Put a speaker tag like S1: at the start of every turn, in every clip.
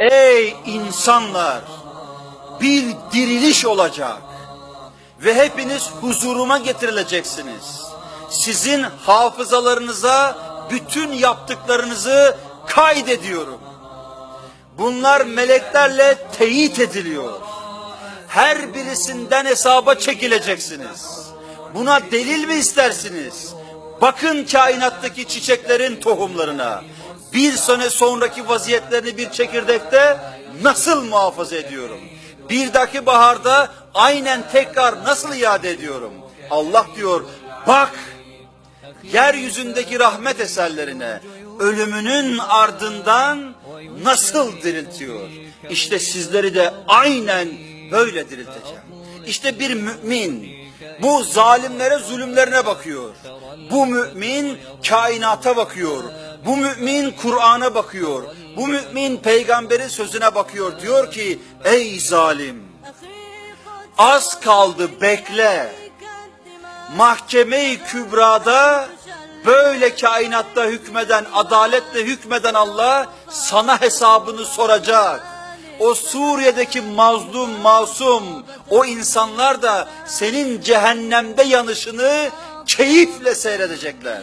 S1: Ey insanlar! Bir diriliş olacak ve hepiniz huzuruma getirileceksiniz. Sizin hafızalarınıza bütün yaptıklarınızı kaydediyorum. Bunlar meleklerle teyit ediliyor. Her birisinden hesaba çekileceksiniz. Buna delil mi istersiniz? Bakın kainattaki çiçeklerin tohumlarına. Bir sene sonraki vaziyetlerini bir çekirdekte nasıl muhafaza ediyorum? Bir dahaki baharda aynen tekrar nasıl iade ediyorum? Allah diyor bak yeryüzündeki rahmet eserlerine ölümünün ardından nasıl diriltiyor? İşte sizleri de aynen böyle dirilteceğim. İşte bir mümin bu zalimlere zulümlerine bakıyor. Bu mümin kainata bakıyor. Bu mümin Kur'an'a bakıyor. Bu mümin peygamberin sözüne bakıyor. Diyor ki ey zalim az kaldı bekle. Mahkeme-i Kübra'da böyle kainatta hükmeden, adaletle hükmeden Allah sana hesabını soracak. O Suriye'deki mazlum, masum, o insanlar da senin cehennemde yanışını keyifle seyredecekler.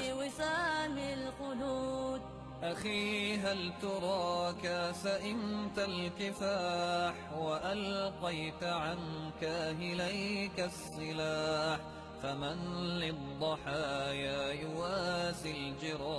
S2: أخي هل تراك سئمت الكفاح وألقيت عن كاهليك السلاح؟ فمن للضحايا يواسي الجراح